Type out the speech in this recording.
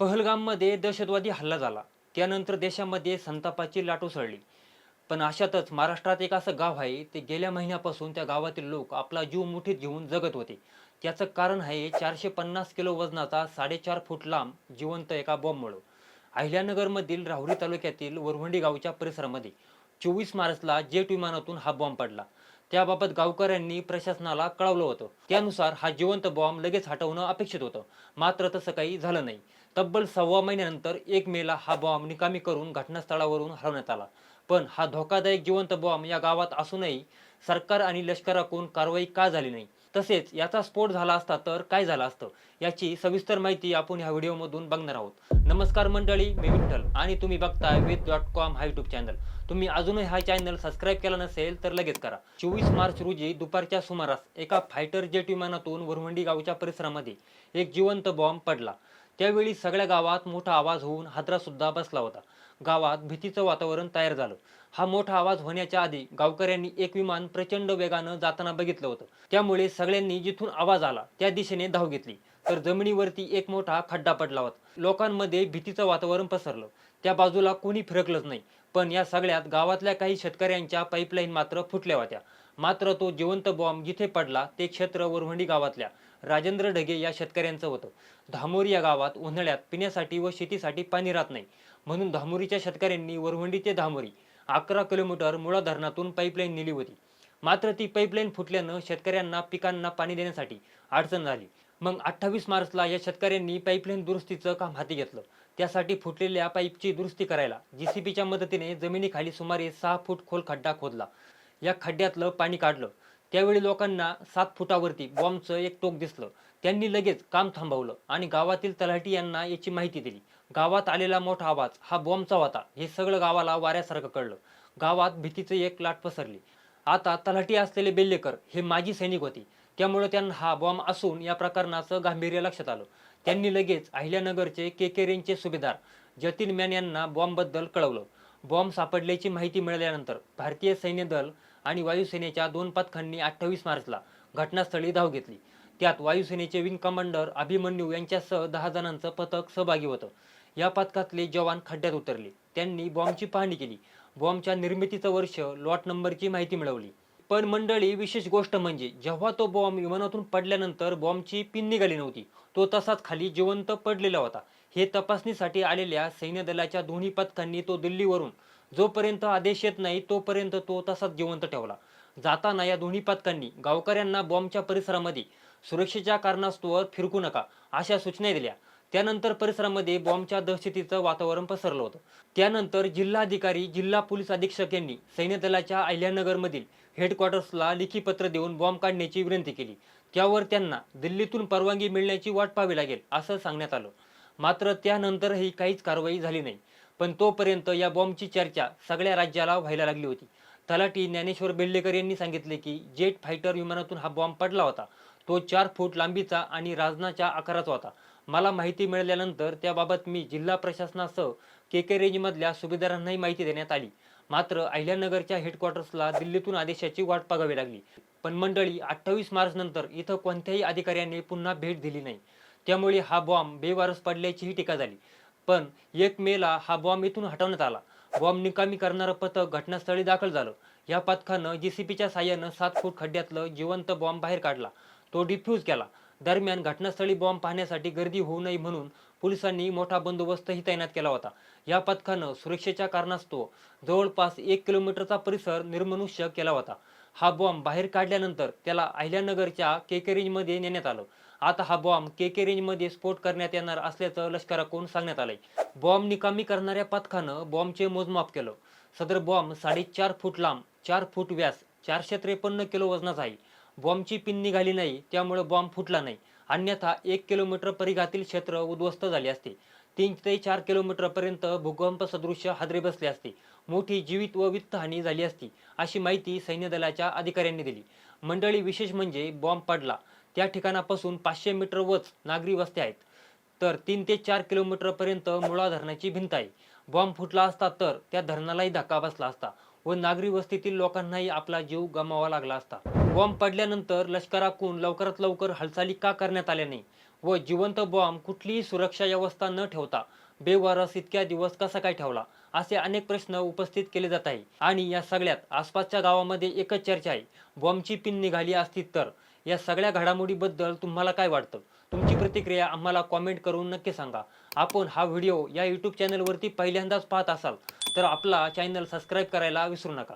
पहलगाममध्ये दहशतवादी हल्ला झाला. त्यानंतर देशामध्ये संतापाची लाट उसळली. पण अशातच महाराष्ट्रात एक असं गाव आहे ते गेल्या महिन्यापासून त्या गावातील लोक आपला जीव मुठीत घेऊन जगत होते. त्याचं कारण आहे चारशे पन्नास किलो वजनाचा साडेचार फूट लांब जिवंत एका बॉम्बमुळं. अहिल्यानगरमधील राहुरी तालुक्यातील वरवंडी गावच्या परिसरामध्ये चोवीस मार्चला जेट विमानातून हा बॉम्ब पडला. त्याबाबत गावकऱ्यांनी प्रशासनाला कळवलं होतं. त्यानुसार हा जिवंत बॉम्ब लगेच हटवणं अपेक्षित होतं. मात्र तसं काही झालं नाही. तब्बल सव्वा महिन्यानंतर एक मेला हा बॉम्ब निकामी करून घटनास्थळावरून हरवण्यात आला. पण हा धोकादायक जिवंत बॉम्ब या गावात असूनही सरकार आणि लष्कराकडून कारवाई का झाली नाही? तसेच याचा स्फोट झाला असता तर काय झालं असतं? याची सविस्तर माहिती आपण ह्या व्हिडिओमधून बघणार आहोत. नमस्कार मंडळी मी विठ्ठल आणि तुम्ही बघताय विथ डॉट कॉम हा यूट्यूब चॅनल. तुम्ही अजूनही हा चॅनल सबस्क्राईब केला नसेल तर लगेच करा. चोवीस मार्च रोजी दुपारच्या सुमारास एका फायटर जेट विमानातून वरवंडी गावच्या परिसरामध्ये एक जिवंत बॉम्ब पडला. त्यावेळी सगळ्या गावात मोठा आवाज होऊन हादरा सुद्धा बसला होता. गावात भीतीचं वातावरण तयार झालं. हा मोठा आवाज होण्याच्या आधी गावकऱ्यांनी एक विमान प्रचंड वेगानं जाताना बघितलं होतं. त्यामुळे सगळ्यांनी जिथून आवाज आला त्या दिशेने धाव घेतली. तर जमिनीवरती एक मोठा खड्डा पडला होता. लोकांमध्ये भीतीचं वातावरण पसरलं. त्या बाजूला कोणी फिरकलंच नाही. पण या सगळ्यात गावातल्या काही शेतकऱ्यांच्या पाईपलाईन मात्र फुटल्या होत्या. मात्र तो जिवंत बॉम्ब जिथे पडला ते क्षेत्र वरवंडी गावातल्या. राजेंद्र ढगे या शेतकऱ्यांचं होतं. धामोरी या गावात उन्हाळ्यात पिण्यासाठी व शेतीसाठी पाणी राहत नाही. म्हणून धामोरीच्या शेतकऱ्यांनी वरवंडी ते धामोरी अकरा किलोमीटर मुळा धरणातून पाईपलाईन नेली होती. मात्र ती पाईपलाईन फुटल्यानं शेतकऱ्यांना पिकांना पाणी देण्यासाठी अडचण झाली. मग अठ्ठावीस मार्चला या शेतकऱ्यांनी पाईपलाईन दुरुस्तीचं काम हाती घेतलं. त्यासाठी फुटलेल्या पाईपची दुरुस्ती करायला जीसीबीच्या मदतीने जमिनीखाली सुमारे सहा फूट खोल खड्डा खोदला. या खड्ड्यातलं पाणी काढलं. त्यावेळी लोकांना सात फुटावरती बॉम्बचं एक टोक दिसलं. त्यांनी लगेच काम थांबवलं आणि गावातील तलाठी यांना याची माहिती दिली. गावात आलेला मोठा आवाज हा बॉम्बचा होता हे सगळं गावाला वाऱ्यासारखं कळलं. गावात भीतीची एक लाट पसरली. आता तलाठी असलेले बेल्लेकर हे माजी सैनिक होते. त्यामुळे त्यांना हा बॉम्ब असून या प्रकरणाचं गांभीर्य लक्षात आलं. त्यांनी लगेच अहिल्यानगरचे केकेरेंचे सुभेदार जतीन मॅन यांना बॉम्बबद्दल कळवलं. बॉम्ब सापडल्याची माहिती मिळाल्यानंतर भारतीय सैन्य दल आणि वायुसेनेच्या दोन पथकांनी अठ्ठावीस मार्चला घटनास्थळी धाव घेतली. त्यात वायुसेनेचे विंग कमांडर अभिमन्यू यांच्यासह दहा जणांचं पथक सहभागी होतं. या पथकातले जवान खड्ड्यात उतरले. त्यांनी बॉम्बची पाहणी केली. बॉम्बच्या निर्मितीचं वर्ष लॉट नंबरची माहिती मिळवली. पण मंडळी विशेष गोष्ट म्हणजे जेव्हा तो बॉम्ब विमानातून पडल्यानंतर बॉम्बची पिन निघाली नव्हती तो तसाच खाली जिवंत पडलेला होता. हे तपासणीसाठी आलेल्या सैन्य दलाच्या दोन्ही पथकांनी तो दिल्लीवरून जोपर्यंत आदेश येत नाही तोपर्यंत तो तसाच जिवंत ठेवला. जाताना या दोन्ही पथकांनी गावकऱ्यांना बॉम्बच्या परिसरामध्ये सुरक्षेच्या कारणास्तव फिरकू नका अशा सूचना दिल्या. त्यानंतर परिसरामध्ये बॉम्बच्या दहशतीचं वातावरण पसरलं होतं. त्यानंतर जिल्हाधिकारी जिल्हा पोलीस अधीक्षक यांनी सैन्य दलाच्या अहिल्यानगरमधील हेडक्वार्टर्सला लेखी पत्र देऊन बॉम्ब काढण्याची विनंती केली. त्यावर त्यांना दिल्लीतून परवानगी मिळण्याची वाट पाहावी लागेल असं सांगण्यात आलं. मात्र त्यानंतरही काहीच कारवाई झाली नाही. पण तोपर्यंत या बॉम्बची चर्चा सगळ्या राज्याला व्हायला लागली होती. तलाठी ज्ञानेश्वर बेल्लेकर यांनी सांगितले की जेट फायटर विमानातून हा बॉम्ब पडला होता. तो चार फूट लांबीचा आणि राजनाच्या आकाराचा होता. मला माहिती मिळाल्यानंतर त्याबाबत मी जिल्हा प्रशासनासह के के रेंजमधल्या सुभेदारांनाही माहिती देण्यात आली. मात्र अहिल्यानगरच्या हेडक्वार्टर्सला दिल्लीतून आदेशाची वाट बघावी लागली. पण मंडळी अठ्ठावीस मार्च नंतर इथं कोणत्याही अधिकाऱ्यांनी पुन्हा भेट दिली नाही. त्यामुळे हा बॉम्ब बेवारस पडल्याचीही टीका झाली. पण एक मेला हा बॉम्ब इथून हटवण्यात आला. बॉम्ब निकामी करणारं पथक घटनास्थळी दाखल झालं. या पथकानं जीसीपीच्या साह्यानं सात फूट खड्ड्यातलं जिवंत बॉम्ब बाहेर काढला. तो डिफ्यूज केला. दरम्यान घटनास्थळी बॉम्ब पाहण्यासाठी गर्दी होऊ नये म्हणून पोलिसांनी मोठा बंदोबस्तही तैनात केला होता. या पथकानं सुरक्षेच्या कारणास्तव जवळपास एक किलोमीटरचा परिसर निर्मनुष्य केला होता. हा बॉम्ब बाहेर काढल्यानंतर त्याला अहिल्यानगरच्या केके रेंजमध्ये नेण्यात आलं. आता हा बॉम्ब केके रेंजमध्ये स्फोट करण्यात येणार असल्याचं लष्कराकडून सांगण्यात आलंय. बॉम्ब निकामी करणाऱ्या पथकानं बॉम्बचे मोजमाप केलं. सदर बॉम्ब साडेचार फूट लांब चार फूट व्यास चारशे त्रेपन्न किलो वजनाचा आहे. बॉम्बची पिन निघाली नाही त्यामुळे बॉम्ब फुटला नाही. अन्यथा एक किलोमीटर परिघातील क्षेत्र उद्ध्वस्त झाले असते. तीन ते चार किलोमीटरपर्यंत भूकंप सदृश्य हादरे बसले असते. मोठी जीवित व वित्तहानी झाली असती अशी माहिती सैन्य दलाच्या अधिकाऱ्यांनी दिली. मंडळी विशेष म्हणजे बॉम्ब पडला. त्या ठिकाणापासून पाचशे मीटरवच नागरी वस्त्या आहेत. तर तीन ते चार किलोमीटरपर्यंत मुळा धरणाची भिंत आहे. बॉम्ब फुटला असता तर त्या धरणालाही धक्का बसला असता व नागरी वस्तीतील लोकांनाही आपला जीव गमावा लागला असता. बॉम्ब पडल्यानंतर लष्कराकून लवकरात लवकर हालचाली का करण्यात आल्या नाही व जिवंत बॉम्ब कुठलीही सुरक्षा व्यवस्था न ठेवता बेवारस इतक्या दिवस कसा काय ठेवला? असे अनेक प्रश्न उपस्थित केले जात आहे. आणि या सगळ्यात आसपासच्या गावामध्ये एकच चर्चा आहे. बॉम्बची पिन निघाली असती तर या सगळ्या घडामोडीबद्दल तुम्हाला काय वाटतं? तुमची प्रतिक्रिया आम्हाला कॉमेंट करून नक्की सांगा. आपण हा व्हिडिओ या यूट्यूब चॅनलवरती पहिल्यांदाच पाहत असाल तर आपला चॅनल सबस्क्राईब करायला विसरू नका.